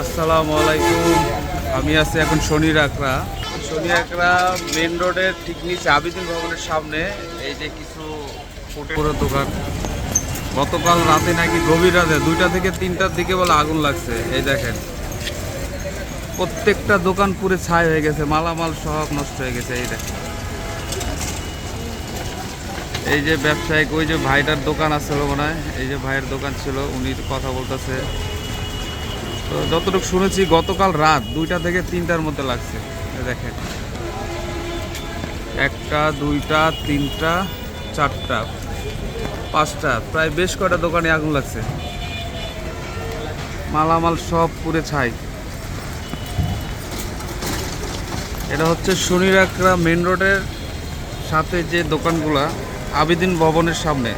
আসসালামু আলাইকুম আমি আছি এখন শনি রাকড়া। শনি রাকড়া মেন রোডের ঠিক নিচে আবিদিন ভবনের সামনে। এই যে কিছু ফুটের দোকান। গতকাল রাতে নাকি গভীর রাতে দুইটা থেকে তিনটার দিকে বলে আগুন লাগছে। এই দেখেন। প্রত্যেকটা দোকান পুরো ছাই হয়ে গেছে, মালামাল সব নষ্ট হয়ে গেছে, এই দেখেন। এই যে ব্যবসায়িক, ওই যে ভাইটার দোকান আছে মনে হয়। এই যে ভাইয়ের দোকান ছিল, উনি কথা বলতেছে। তো যতটুকু শুনেছি, গতকাল রাত দুইটা থেকে তিনটার মধ্যে লাগছে। দেখেন। একটা, দুইটা, তিনটা, চারটা, পাঁচটা, প্রায় বেশ কয়টা দোকানে আগুন লাগছে। মালামাল সব পুরে ছাই। এটা হচ্ছে শনিরাকড়া মেন রোডের সাথে যে দোকানগুলা, আবিদিন ভবনের সামনে।